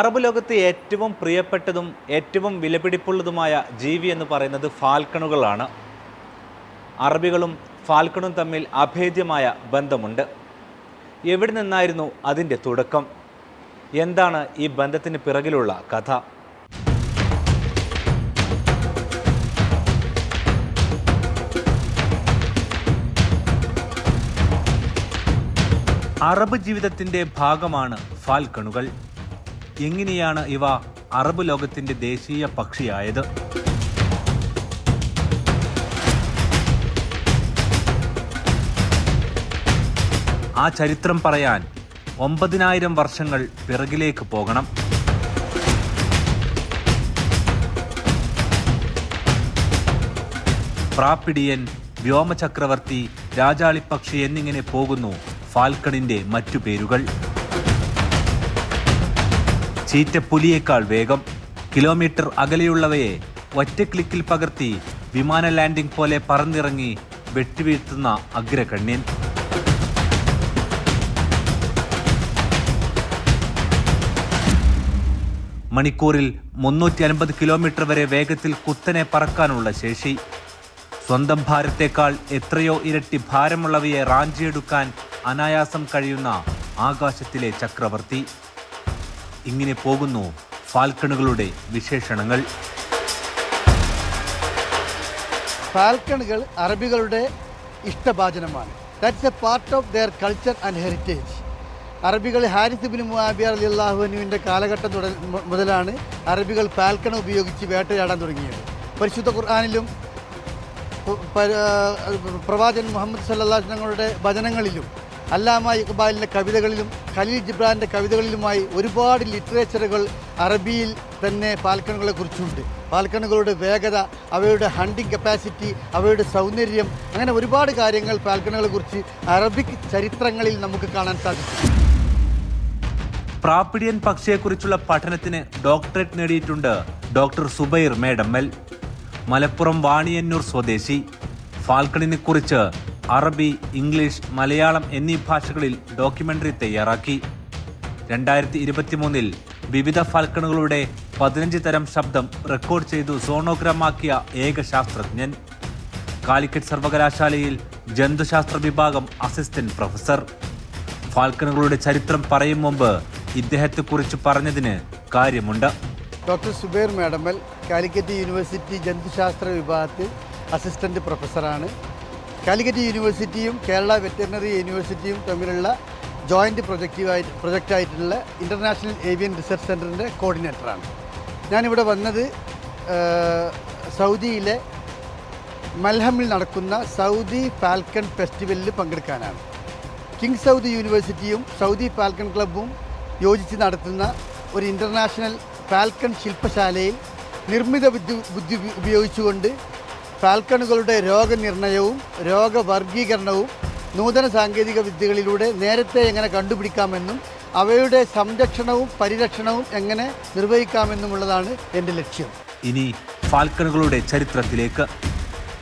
Arab ലോകത്ത് ഏറ്റവും പ്രിയപ്പെട്ടതും ഏറ്റവും വിലപിടിപ്പുള്ളതുമായ ജീവി എന്ന് പറയുന്നത് ഫാൽക്കണുകളാണ്. അറബികളും ഫാൽക്കണും തമ്മിൽ അഭേദ്യമായ ബന്ധമുണ്ട്. എവിടെ നിന്നായിരുന്നു അതിന്റെ തുടക്കം? എന്താണ് ഈ ബന്ധത്തിന് പിറകിലുള്ള കഥ? അറബ് ജീവിതത്തിന്റെ ഭാഗമാണ് ഫാൽക്കണുകൾ. എങ്ങനെയാണ് ഇവ അറബ് ലോകത്തിന്റെ ദേശീയ പക്ഷിയായത്? ആ ചരിത്രം പറയാൻ ഒമ്പതിനായിരം വർഷങ്ങൾ പിറകിലേക്ക് പോകണം. പ്രാപ്പിടിയൻ വ്യോമചക്രവർത്തി രാജാളിപ്പക്ഷി എന്നിങ്ങനെ പോകുന്നു ഫാൽക്കണിന്റെ മറ്റു പേരുകൾ. ചീറ്റപ്പുലിയേക്കാൾ വേഗം. കിലോമീറ്റർ അകലെയുള്ളവയെ ഒറ്റ ക്ലിക്കിൽ പകർത്തി വിമാന ലാൻഡിംഗ് പോലെ പറന്നിറങ്ങി വെട്ടിവീഴ്ത്തുന്ന അഗ്രകണ്യൻ മണിക്കൂറിൽ മുന്നൂറ്റി അൻപത് കിലോമീറ്റർ വരെ വേഗത്തിൽ കുത്തനെ പറക്കാനുള്ള ശേഷി. സ്വന്തം ഭാരത്തേക്കാൾ എത്രയോ ഇരട്ടി ഭാരമുള്ളവയെ റാഞ്ചിയെടുക്കാൻ അനായാസം കഴിയുന്ന ആകാശത്തിലെ ചക്രവർത്തി. ഇങ്ങനെ പോകുന്നു ഫാൽക്കണുകളുടെ വിശേഷണങ്ങൾ. ഫാൽക്കണുകൾ അറബികളുടെ ഇഷ്ടഭാചനമാണ് that's a part of their culture and heritage അറബികൾ ഹാരിസ് ബിൻ മുആബി അലിയല്ലാഹുവിനുവിന്റെ കാലഘട്ടം തുട മുതലാണ് അറബികൾ ഫാൽക്കൺ ഉപയോഗിച്ച് വേട്ടയാടാൻ തുടങ്ങിയത്. പരിശുദ്ധ ഖുർആാനിലും പ്രവാചകൻ മുഹമ്മദ് സല്ലാ തങ്ങളുടെ ഭജനങ്ങളിലും അല്ലാമ ഇക്ബാലിന്റെ കവിതകളിലും ഖലീൽ ജിബ്രാന്റെ കവിതകളിലുമായി ഒരുപാട് ലിറ്ററേച്ചറുകൾ അറബിയിൽ തന്നെ പാൽക്കണുകളെക്കുറിച്ചുണ്ട് കുറിച്ചുണ്ട്. പാൽക്കണുകളുടെ വേഗത അവയുടെ ഹണ്ടിങ് കപ്പാസിറ്റി അവയുടെ സൗന്ദര്യം അങ്ങനെ ഒരുപാട് കാര്യങ്ങൾ പാൽക്കണുകളെക്കുറിച്ച് അറബിക് ചരിത്രങ്ങളിൽ നമുക്ക് കാണാൻ സാധിക്കും. പ്രാപ്പിഡിയൻ പക്ഷിയെക്കുറിച്ചുള്ള പഠനത്തിന് ഡോക്ടറേറ്റ് നേടിയിട്ടുണ്ട് ഡോക്ടർ സുബൈർ മേഡമ്മൽ മലപ്പുറം വാണിയന്നൂർ സ്വദേശി. ഫാൽക്കണിനെ കുറിച്ച് അറബി ഇംഗ്ലീഷ് മലയാളം എന്നീ ഭാഷകളിൽ ഡോക്യുമെന്ററി തയ്യാറാക്കി. രണ്ടായിരത്തി ഇരുപത്തിമൂന്നിൽ വിവിധ ഫാൽക്കണുകളുടെ പതിനഞ്ച് തരം ശബ്ദം റെക്കോർഡ് ചെയ്തു സോണോഗ്രാമാക്കിയ ഏക ശാസ്ത്രജ്ഞൻ. കാലിക്കറ്റ് സർവകലാശാലയിൽ ജന്തുശാസ്ത്ര വിഭാഗം അസിസ്റ്റന്റ് പ്രൊഫസർ. ഫാൽക്കണുകളുടെ ചരിത്രം പറയും മുമ്പ് ഇദ്ദേഹത്തെക്കുറിച്ച് പറഞ്ഞതിന് കാര്യമുണ്ട്. ഡോക്ടർ സുബൈർ മേഡമൽ കാലിക്കറ്റ് യൂണിവേഴ്സിറ്റി ജന്തുശാസ്ത്ര വിഭാഗത്തിൽ അസിസ്റ്റന്റ് പ്രൊഫസറാണ്. കാലിക്കറ്റ് യൂണിവേഴ്സിറ്റിയും കേരള വെറ്ററിനറി യൂണിവേഴ്സിറ്റിയും തമ്മിലുള്ള ജോയിന്റ് പ്രൊജക്റ്റീവായിട്ട് പ്രൊജക്റ്റായിട്ടുള്ള ഇന്റർനാഷണൽ ഏവിയൻ റിസർച്ച് സെന്ററിന്റെ കോർഡിനേറ്ററാണ് ഞാനിവിടെ വന്നത് സൗദിയിലെ മൽഹമിൽ നടക്കുന്ന സൗദി ഫാൽക്കൺ ഫെസ്റ്റിവലിൽ പങ്കെടുക്കാനാണ്. കിങ് സൗദി യൂണിവേഴ്സിറ്റിയും സൗദി ഫാൽക്കൺ ക്ലബ്ബും യോജിച്ച് നടത്തുന്ന ഒരു ഇന്റർനാഷണൽ ഫാൽക്കൺ ശില്പശാലയിൽ നിർമ്മിത ബുദ്ധി ബുദ്ധി ഉപയോഗിച്ചുകൊണ്ട് ഫാൽക്കണുകളുടെ രോഗനിർണയവും രോഗവർഗീകരണവും നൂതന സാങ്കേതിക വിദ്യകളിലൂടെ നേരത്തെ എങ്ങനെ കണ്ടുപിടിക്കാമെന്നും അവയുടെ സംരക്ഷണവും പരിരക്ഷണവും എങ്ങനെ നിർവഹിക്കാമെന്നുമുള്ളതാണ് എന്റെ ലക്ഷ്യം. ഇനി ഫാൽക്കണുകളുടെ ചരിത്രത്തിലേക്ക്.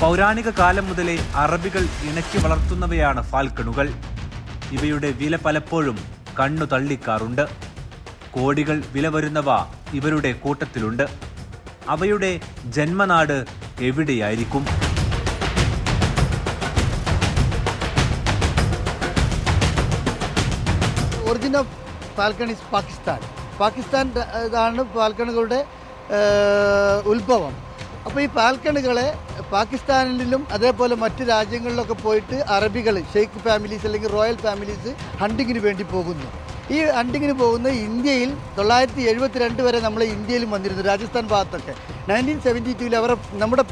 പൗരാണിക കാലം മുതലേ അറബികൾ ഇണക്കി വളർത്തുന്നവയാണ് ഫാൽക്കണുകൾ. ഇവയുടെ വില പലപ്പോഴും കണ്ണു തള്ളിക്കാറുണ്ട്. കോടികൾ വില വരുന്നവ ഇവരുടെ കൂട്ടത്തിലുണ്ട്. അവയുടെ ജന്മനാട് എവിടെയായിരിക്കും? Origin of falcon is Pakistan Pakistan ഇതാണ് ഫാൽക്കണുകളുടെ ഉത്ഭവം. അപ്പോൾ ഈ ഫാൽക്കണുകളെ പാകിസ്ഥാനിലും അതേപോലെ മറ്റ് രാജ്യങ്ങളിലൊക്കെ പോയിട്ട് അറബികൾ ഷെയ്ഖ് ഫാമിലീസ് അല്ലെങ്കിൽ റോയൽ ഫാമിലീസ് ഹണ്ടിങ്ങിന് വേണ്ടി പോകുന്നു. ഈ ഹണ്ടിങ്ങിന് പോകുന്ന ഇന്ത്യയിൽ തൊള്ളായിരത്തി എഴുപത്തിരണ്ട് വരെ നമ്മൾ ഇന്ത്യയിലും വന്നിരുന്നു രാജസ്ഥാൻ ഭാഗത്തൊക്കെ. നയന്റീൻ സെവന്റി ടൂവിൽ അവരുടെ നമ്മുടെ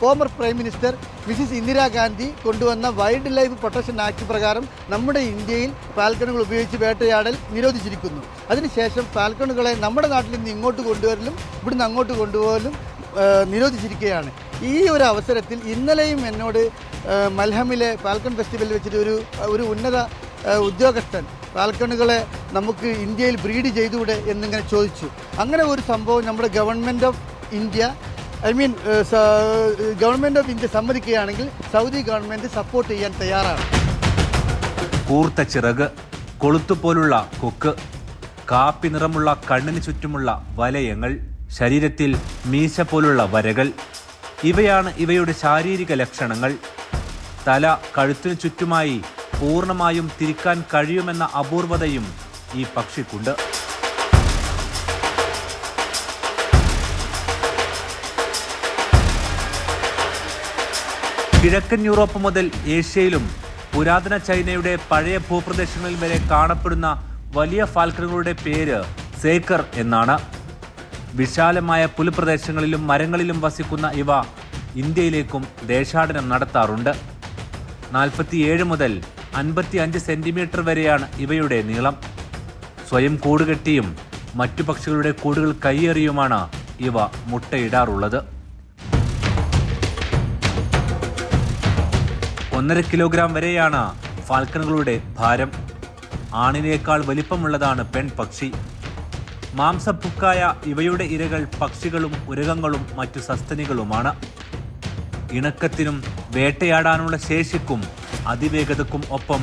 former prime minister Mrs Indira Gandhi കൊണ്ടുവന്ന വൈൽഡ് ലൈഫ് പ്രൊട്ടക്ഷൻ ആക്ട് പ്രകാരം നമ്മുടെ ഇന്ത്യയിൽ ഫാൽക്കണുകൾ ഉപയോഗിച്ച് വേട്ടയാടൽ നിരോധിച്ചിരിക്കുന്നു. അതിനുശേഷം ഫാൽക്കണുകളെ നമ്മുടെ നാട്ടിൽ നിന്ന് ഇങ്ങോട്ട് കൊണ്ടുവരലും ഇവിടുന്ന് അങ്ങോട്ട് കൊണ്ടുപോകലും നിരോധിച്ചിരിക്കുകയാണ്. ഈ ഒരു അവസരത്തിൽ ഇന്നലെയും എന്നോട് മൽഹമിലെ ഫാൽക്കൺ ഫെസ്റ്റിവലിൽ വെച്ചിട്ട് ഒരു ഒരു ഉന്നത ഉദ്യോഗസ്ഥൻ ഫാൽക്കണുകളെ നമുക്ക് ഇന്ത്യയിൽ ബ്രീഡ് ചെയ്തുകൂടെ എന്നിങ്ങനെ ചോദിച്ചു. അങ്ങനെ ഒരു സംഭവം നമ്മുടെ government of India I mean government of India സമ്മതിക്കുകയാണെങ്കിൽ Saudi government support ചെയ്യാൻ തയ്യാറാണ്. കൂർത്ത ചിറക് കൊളുത്തുപോലുള്ള കൊക്ക് കാപ്പി നിറമുള്ള കണ്ണിന് ചുറ്റുമുള്ള വലയങ്ങൾ ശരീരത്തിൽ മീശ പോലുള്ള വരകൾ ഇവയാണ് ഇവയുടെ ശാരീരിക ലക്ഷണങ്ങൾ. തല കഴുത്തിനു ചുറ്റുമായി പൂർണമായും തിരിക്കാൻ കഴിയുമെന്ന അപൂർവതയും ഈ പക്ഷിക്കുണ്ട്. കിഴക്കൻ യൂറോപ്പ് മുതൽ ഏഷ്യയിലും പുരാതന ചൈനയുടെ പഴയ ഭൂപ്രദേശങ്ങളിൽ വരെ കാണപ്പെടുന്ന വലിയ ഫാൽക്കണുകളുടെ പേര് സേക്കർ എന്നാണ്. വിശാലമായ പുൽപ്രദേശങ്ങളിലും മരങ്ങളിലും വസിക്കുന്ന ഇവ ഇന്ത്യയിലേക്കും ദേശാടനം നടത്താറുണ്ട്. നാൽപ്പത്തിയേഴ് മുതൽ അൻപത്തി അഞ്ച് സെന്റിമീറ്റർ വരെയാണ് ഇവയുടെ നീളം. സ്വയം കൂടുകെട്ടിയും മറ്റു പക്ഷികളുടെ കൂടുകൾ കൈയേറിയുമാണ് ഇവ മുട്ടയിടാറുള്ളത്. ഒന്നര കിലോഗ്രാം വരെയാണ് ഫാൽക്കണുകളുടെ ഭാരം. ആണിനേക്കാൾ വലിപ്പമുള്ളതാണ് പെൺപക്ഷി. മാംസപ്പുക്കായ ഇവയുടെ ഇരകൾ പക്ഷികളും ഉരകങ്ങളും മറ്റു സസ്തനികളുമാണ്. ഇണക്കത്തിനും വേട്ടയാടാനുള്ള ശേഷിക്കും അതിവേഗതക്കും ഒപ്പം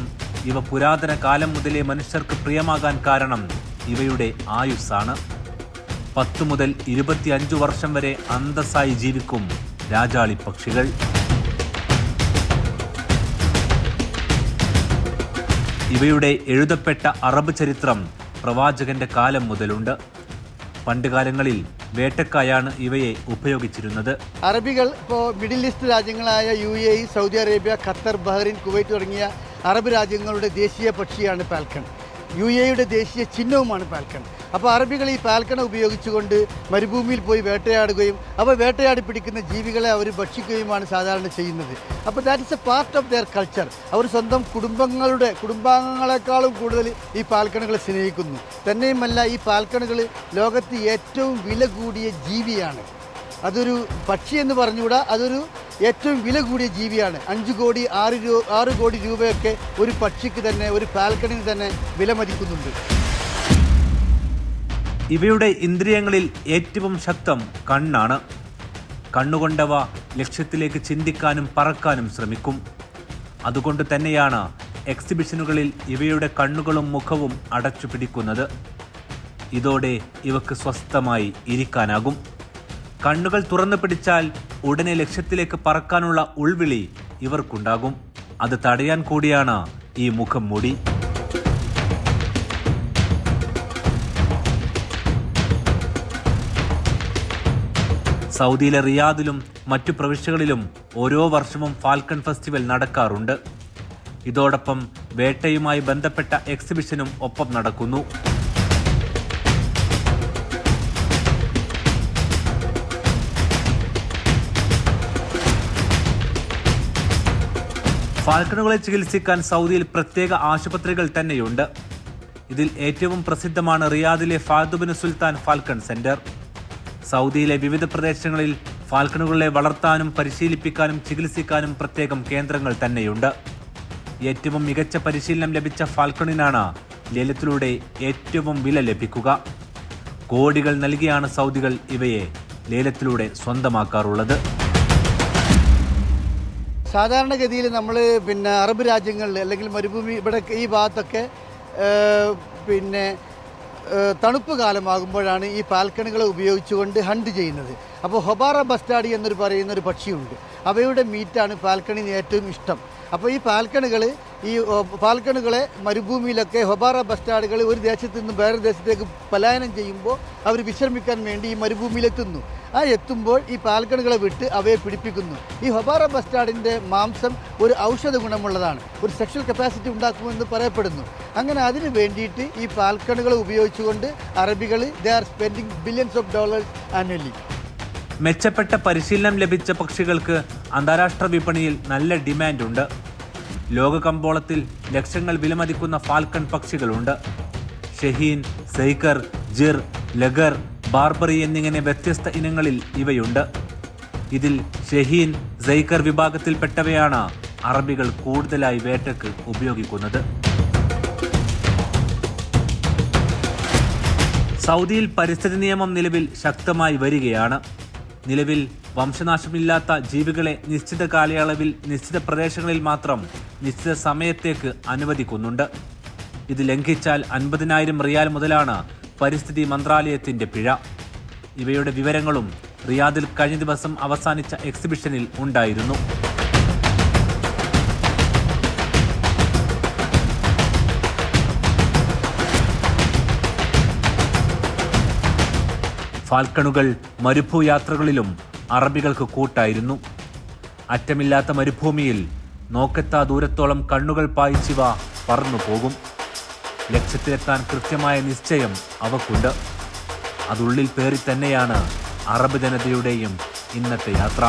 ഇവ പുരാതന കാലം മുതലേ മനുഷ്യർക്ക് പ്രിയമാകാൻ കാരണം ഇവയുടെ ആയുസ്സാണ്. പത്ത് മുതൽ ഇരുപത്തിയഞ്ചു വർഷം വരെ അന്തസ്സായി ജീവിക്കും രാജാളി പക്ഷികൾ ഇവയുടെ എഴുതപ്പെട്ട അറബ് ചരിത്രം പ്രവാചകന്റെ കാലം മുതലുണ്ട്. പണ്ടുകാലങ്ങളിൽ വേട്ടക്കായാണ് ഇവയെ ഉപയോഗിച്ചിരുന്നത്. അറബികൾ ഇപ്പോൾ middle east രാജ്യങ്ങളായ U A Saudi Arabia Qatar Bahrain Kuwait തുടങ്ങിയ അറബ് രാജ്യങ്ങളുടെ ദേശീയ പക്ഷിയാണ് പാൽക്കൺ. യു എയുടെ ദേശീയ ചിഹ്നവുമാണ് പാൽക്കൺ. അപ്പോൾ അറബികൾ ഈ പാൽക്കണ ഉപയോഗിച്ചുകൊണ്ട് മരുഭൂമിയിൽ പോയി വേട്ടയാടുകയും അവ വേട്ടയാടി പിടിക്കുന്ന ജീവികളെ അവർ ഭക്ഷിക്കുകയുമാണ് സാധാരണ ചെയ്യുന്നത്. അപ്പോൾ that is a part of their culture അവർ സ്വന്തം കുടുംബങ്ങളുടെ കുടുംബാംഗങ്ങളെക്കാളും കൂടുതൽ ഈ പാൽക്കണകളെ സ്നേഹിക്കുന്നു. തന്നെയുമല്ല ഈ പാൽക്കണകൾ ലോകത്ത് ഏറ്റവും വില കൂടിയ ജീവിയാണ്. അതൊരു പക്ഷി എന്ന് പറഞ്ഞുകൂടാ അതൊരു ഏറ്റവും വില കൂടിയ ജീവിയാണ്. അഞ്ച് കോടി ആറ് രൂപ ആറ് കോടി രൂപയൊക്കെ ഒരു പക്ഷിക്ക് തന്നെ ഒരു ഫാൽക്കണിന് തന്നെ വില മതിക്കുന്നുണ്ട് ഇവയുടെ ഇന്ദ്രിയങ്ങളിൽ ഏറ്റവും ശക്തം കണ്ണാണ്. കണ്ണുകൊണ്ടവ ലക്ഷ്യത്തിലേക്ക് ചിന്തിക്കാനും പറക്കാനും ശ്രമിക്കും. അതുകൊണ്ട് തന്നെയാണ് എക്സിബിഷനുകളിൽ ഇവയുടെ കണ്ണുകളും മുഖവും അടച്ചു പിടിക്കുന്നത് ഇതോടെ ഇവക്ക് സ്വസ്ഥമായി ഇരിക്കാനാകും. കണ്ണുകൾ തുറന്നു പിടിച്ചാൽ ഉടനെ ലക്ഷ്യത്തിലേക്ക് പറക്കാനുള്ള ഉൾവിളി ഇവർക്കുണ്ടാകും. അത് തടയാൻ കൂടിയാണ് ഈ മുഖം മൂടി. സൗദിയിലെ റിയാദിലും മറ്റു പ്രവിശ്യകളിലും ഓരോ വർഷവും ഫാൽക്കൺ ഫെസ്റ്റിവൽ നടക്കാറുണ്ട്. ഇതോടൊപ്പം വേട്ടയുമായി ബന്ധപ്പെട്ട എക്സിബിഷനും ഒപ്പം നടക്കുന്നു. ഫാൽക്കണുകളെ ചികിത്സിക്കാൻ സൗദിയിൽ പ്രത്യേക ആശുപത്രികൾ തന്നെയുണ്ട്. ഇതിൽ ഏറ്റവും പ്രസിദ്ധമാണ് റിയാദിലെ ഫാദുബിന് സുൽത്താൻ ഫാൽക്കൺ സെന്റർ. സൗദിയിലെ വിവിധ പ്രദേശങ്ങളിൽ ഫാൽക്കണുകളെ വളർത്താനും പരിശീലിപ്പിക്കാനും ചികിത്സിക്കാനും പ്രത്യേകം കേന്ദ്രങ്ങൾ തന്നെയുണ്ട്. ഏറ്റവും മികച്ച പരിശീലനം ലഭിച്ച ഫാൽക്കണിനാണ് ലേലത്തിലൂടെ ഏറ്റവും വില ലഭിക്കുക. കോടികൾ നൽകിയാണ് സൗദികൾ ഇവയെ ലേലത്തിലൂടെ സ്വന്തമാക്കാറുള്ളത്. സാധാരണഗതിയിൽ നമ്മൾ പിന്നെ അറബ് രാജ്യങ്ങളിൽ അല്ലെങ്കിൽ മരുഭൂമി ഇവിടെ ഈ ഭാഗത്തൊക്കെ പിന്നെ തണുപ്പ് കാലമാകുമ്പോഴാണ് ഈ പാൽക്കണികളെ ഉപയോഗിച്ചുകൊണ്ട് ഹണ്ട് ചെയ്യുന്നത്. അപ്പോൾ ഹൊബാറ ബസ്റ്റാഡി എന്നൊരു പറയുന്ന ഒരു പക്ഷിയുണ്ട്. അവയുടെ മീറ്റാണ് പാൽക്കണിന് ഏറ്റവും ഇഷ്ടം. അപ്പോൾ ഈ പാൽക്കണുകൾ ഈ പാൽക്കണുകളെ മരുഭൂമിയിലൊക്കെ ഹൊബാറ ബസ്റ്റാഡുകൾ ഒരു ദേശത്ത് നിന്ന് വേറെ ദേശത്തേക്ക് പലായനം ചെയ്യുമ്പോൾ അവർ വിശ്രമിക്കാൻ വേണ്ടി ഈ മരുഭൂമിയിലെത്തുന്നു. ആ എത്തുമ്പോൾ ഈ പാൽക്കണുകളെ വിട്ട് അവയെ പിടിപ്പിക്കുന്നു. ഈ ഹൊബാറ ബസ്റ്റാഡിന്റെ മാംസം ഒരു ഔഷധ ഗുണമുള്ളതാണ്. ഒരു സെക്ഷൽ കപ്പാസിറ്റി ഉണ്ടാക്കുമെന്ന് പറയപ്പെടുന്നു. അങ്ങനെ അതിന് വേണ്ടിയിട്ട് ഈ പാൽക്കണുകളെ ഉപയോഗിച്ചുകൊണ്ട് അറബികൾ they are spending billions of dollars annually മെച്ചപ്പെട്ട പരിശീലനം ലഭിച്ച പക്ഷികൾക്ക് അന്താരാഷ്ട്ര വിപണിയിൽ നല്ല ഡിമാൻഡുണ്ട്. ലോക കമ്പോളത്തിൽ ലക്ഷങ്ങൾ വിലമതിക്കുന്ന ഫാൽക്കൺ പക്ഷികളുണ്ട്. ഷഹീൻ സൈക്കർ ജിർ ലഗർ ബാർബറി എന്നിങ്ങനെ വ്യത്യസ്ത ഇനങ്ങളിൽ ഇവയുണ്ട്. ഇതിൽ ഷഹീൻ സൈക്കർ വിഭാഗത്തിൽപ്പെട്ടവയാണ് അറബികൾ കൂടുതലായി വേട്ടയ്ക്ക് ഉപയോഗിക്കുന്നത്. സൗദിയിൽ പരിസ്ഥിതി നിയമം നിലവിൽ ശക്തമായി വരികയാണ്. നിലവിൽ വംശനാശമില്ലാത്ത ജീവികളെ നിശ്ചിത കാലയളവിൽ നിശ്ചിത പ്രദേശങ്ങളിൽ മാത്രം നിശ്ചിത സമയത്തേക്ക് അനുവദിക്കുന്നുണ്ട്. ഇത് ലംഘിച്ചാൽ അൻപതിനായിരം റിയാൽ മുതലാണ് പരിസ്ഥിതി മന്ത്രാലയത്തിന്റെ പിഴ. ഇവയുടെ വിവരങ്ങളും റിയാദിൽ കഴിഞ്ഞ ദിവസം അവസാനിച്ച എക്സിബിഷനിൽ ഉണ്ടായിരുന്നു. ഫാൽക്കണുകൾ മരുഭൂയാത്രകളിലും അറബികൾക്ക് കൂട്ടായിരുന്നു. അറ്റമില്ലാത്ത മരുഭൂമിയിൽ നോക്കെത്താ ദൂരത്തോളം കണ്ണുകൾ പായിച്ചിവ പറന്നു പോകും. ലക്ഷ്യത്തിലെത്താൻ കൃത്യമായ നിശ്ചയം അവക്കുണ്ട്. അതുള്ളിൽ പേറി തന്നെയാണ് അറബ് ജനതയുടെയും ഇന്നത്തെ യാത്ര.